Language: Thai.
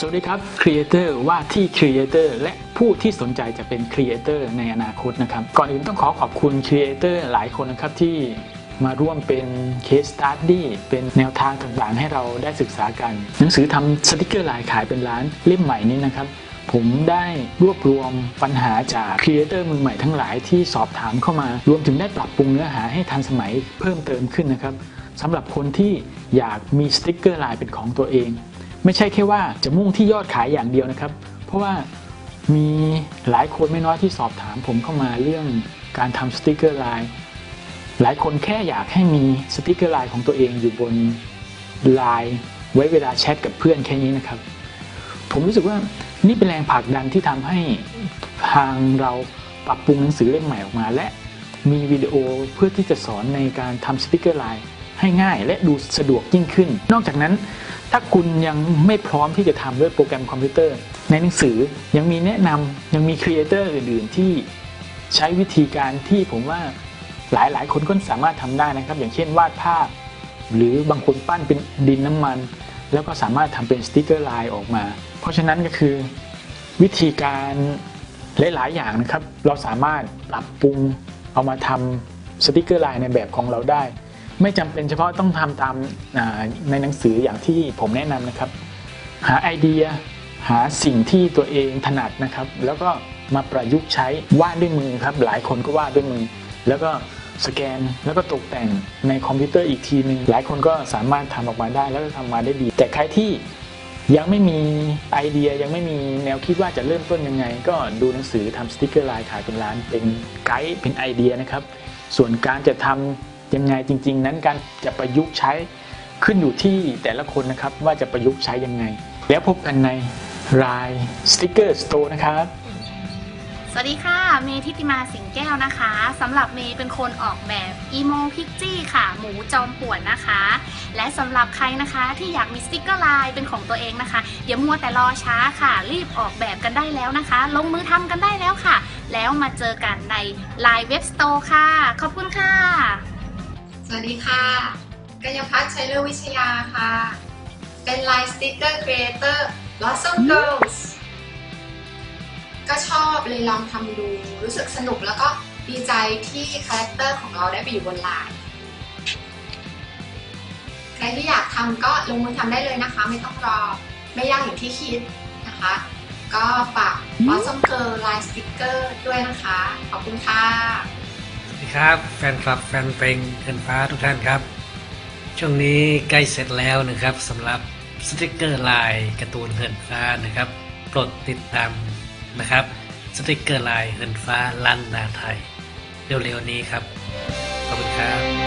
สวัสดีครับ Creator ว่าที่ Creator และผู้ที่สนใจจะเป็น Creator ในอนาคตนะครับ ก่อนอื่นต้องขอขอบคุณ Creator หลายคนนะครับที่มาร่วมเป็น Case Study เป็นแนวทางต่างๆ ให้เราได้ศึกษากัน หนังสือทำสติกเกอร์ลายขายเป็นล้านเล่มใหม่นี้นะครับ ผมได้รวบรวมปัญหาจากครีเอเตอร์มือใหม่ทั้งหลายที่สอบถามเข้ามา รวมถึงได้ปรับปรุงเนื้อหาให้ทันสมัยเพิ่มเติมขึ้นนะครับสำหรับคนที่อยากมีสติกเกอร์ลายเป็นของตัวเอง ไม่ใช่แค่ว่าจะมุ่งที่ยอดขายอย่างเดียวนะครับ เพราะว่ามีหลายคนไม่น้อยที่สอบถามผมเข้ามาเรื่องการทำสติกเกอร์ไลายหลายคนแค่อยากให้มีสติกเกอร์ไลายของตัวเองอยู่บนไลน์ไว้เวลาแชทกับเพื่อนแค่นี้นะครับ ผมรู้สึกว่านี่เป็นแรงผลักดันที่ทำให้ทางเราปรับปรุงหนังสือเล่มใหม่ออกมา และมีวิดีโอเพื่อที่จะสอนในการทำสติกเกอร์ไลน์ ให้ง่ายและดูสะดวกยิ่งขึ้น นอกจากนั้น ถ้าคุณยังไม่พร้อมที่จะทำด้วยโปรแกรมคอมพิวเตอร์ ในหนังสือยังมีแนะนำยังมีครีเอเตอร์อื่น ๆ ที่ใช้วิธีการที่ผมว่าหลาย ๆ คนก็สามารถทำได้นะครับ อย่างเช่นวาดภาพ หรือบางคนปั้นเป็นดินน้ำมัน แล้วก็สามารถทำเป็นสติกเกอร์ไลน์ออกมา เพราะฉะนั้นก็คือวิธีการหลาย ๆ อย่างนะครับ เราสามารถปรับปรุงเอามาทำสติกเกอร์ไลน์ในแบบของเราได้ ไม่จำเป็นเฉพาะต้องทำตามในหนังสืออย่างที่ผมแนะนำนะครับ หาไอเดีย หาสิ่งที่ตัวเองถนัดนะครับ แล้วก็มาประยุกต์ใช้วาดด้วยมือครับ หลายคนก็วาดด้วยมือ แล้วก็สแกนแล้วก็ตกแต่งในคอมพิวเตอร์อีกทีหนึ่งหลายคนก็สามารถทำออกมาได้แล้วก็ทำมาได้ดี แต่ใครที่ยังไม่มีไอเดียยังไม่มีแนวคิดว่าจะเริ่มต้นยังไง ก็ดูหนังสือทำสติกเกอร์ลายขายเป็นร้านเป็นไกด์เป็นไอเดียนะครับ ส่วนการจะทำ ยังไงจริง ๆ นั้นการจะประยุกต์ใช้ขึ้นอยู่ที่แต่ละคนนะครับว่าจะประยุกต์ใช้ยังไง แล้วพบกันในรายสติกเกอร์สโตร์นะครับ สวัสดีค่ะ เมทิติมาสิงแก้วนะคะสำหรับเมย์เป็นคนออกแบบอีโมพิกจี้ค่ะ หมูจอมป่วนนะคะ และสำหรับใครนะคะที่อยากมีสติกเกอร์ลายเป็นของตัวเองนะคะอย่ามัวแต่รอช้าค่ะ รีบออกแบบกันได้แล้วนะคะ ลงมือทำกันได้แล้วค่ะ แล้วมาเจอกันใน Line Web Store ค่ะ ขอบคุณค่ะ วัสดีค่ะ กัญญพัฒน์ชัยเลือวิชยาค่ะ เป็นไลน์สติ๊กเกอร์ครีเอเตอร์ Blossom Girls ก็ชอบเลยลองทำดู รู้สึกสนุกแล้วก็ดีใจที่คาแรคเตอร์ของเราได้ไปอยู่บนไลน์ใครที่อยากทำก็ลงมือทำได้เลยนะคะ ไม่ต้องรอไม่ยากอย่างที่คิดนะคะ ก็ฝาก Blossom Girl ไลน์สติ๊กเกอร์ด้วยนะคะ ขอบคุณค่ะสวัส ดีครับแฟนคลับแฟนเพลงเกินฟ้าทุกท่านครับ ช่วงนี้ใกล้เสร็จแล้วนะครับสำหรับสติกเกอร์ลายการ์ตูนเหินฟ้านะครับโปรดติดตามนะครับสติกเกอร์ลายเหินฟ้าลั่นนาไทย เร็วๆนี้ครับ ขอบคุณครับ